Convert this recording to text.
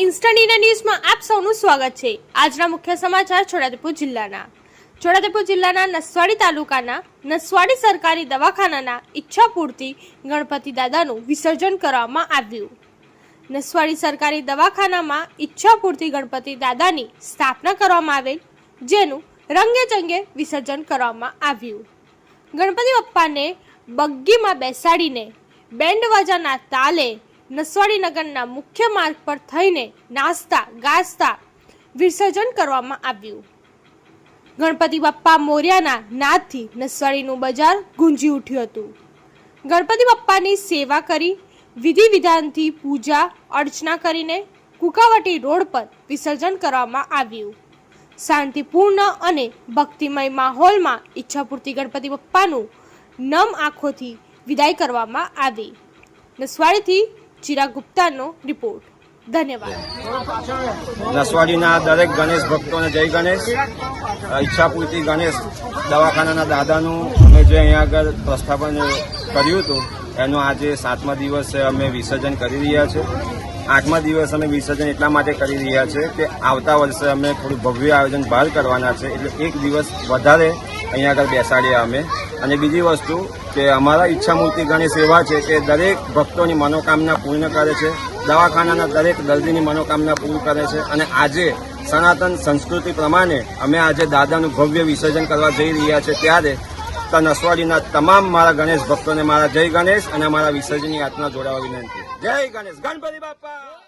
Instant India ન્યૂઝમાં આપ સૌનું સ્વાગત છે. આજના મુખ્ય સમાચાર છોટાઉદેપુર જિલ્લાના. છોટાઉદેપુર જિલ્લાના નસવાડી તાલુકાના, નસવાડી સરકારી દવાખાનાના ઈચ્છા પૂરતી ગણપતિ દાદાનું વિસર્જન કરવામાં આવ્યું. નસવાડી સરકારી દવાખાનામાં ઈચ્છા પૂરતી ગણપતિ દાદાની સ્થાપના કરવામાં આવેલ, જેનું રંગે ચંગે વિસર્જન કરવામાં આવ્યું. ગણપતિ બપ્પાને બગ્ગીમાં બેસાડીને બેન્ડ વાજાના તાલે નસવાડી નગરના મુખ્ય માર્ગ પર થઈને નાસ્તા ગાજતા વિસર્જન કરવામાં આવ્યું. ગણપતિ બાપ્પા મોર્યાના નાદથી નસવાડીનું બજાર ગુંજી ઉઠ્યું હતું. ગણપતિ બાપ્પાની સેવા કરી, વિધિ વિધાનથી પૂજા, અર્ચના કરીને કુકાવટી રોડ પર વિસર્જન કરવામાં આવ્યું. શાંતિપૂર્ણ અને ભક્તિમય માહોલમાં ઈચ્છાપૂર્તિ ગણપતિ બાપ્પાનું નમ આંખોથી વિદાય કરવામાં આવી. નસવાડીથી ચિરાગ ગુપ્તાનો રિપોર્ટ. ધન્યવાદ. નસવાડીના દરેક ગણેશ ભક્તોને જય ગણેશ. ઈચ્છાપૂર્તિ ગણેશ દવાખાનાના દાદાનું અમે જે અહીંયા આગળ પ્રસ્થાપન કર્યું હતું, એનું આજે સાતમા દિવસે અમે વિસર્જન કરી રહ્યા છે. આઠમા દિવસ અમે વિસર્જન એટલા માટે કરી રહ્યા છે કે આવતા વર્ષે અમે થોડું ભવ્ય આયોજન બહાર કરવાના છે. એટલે એક દિવસ વધારે અહીંયા આગળ બેસાડ્યા અમે. અને બીજી વસ્તુ કે અમારા ઈચ્છામૂર્તિ ગણેશ એવા છે કે દરેક ભક્તોની મનોકામના પૂર્ણ કરે છે, દવાખાનાના દરેક દર્દીની મનોકામના પૂર્ણ કરે છે અને આજે સનાતન સંસ્કૃતિ પ્રમાણે અમે આજે દાદાનું ભવ્ય વિસર્જન કરવા જઈ રહ્યા છે ત્યારે તન નસવાડીના તમામ મારા ગણેશ ભક્તોને મારા જય ગણેશ અને મારા વિસર્જનની યાત્રા જોડાવા વિનંતી. જય ગણેશ. ગણપતિ બાપા!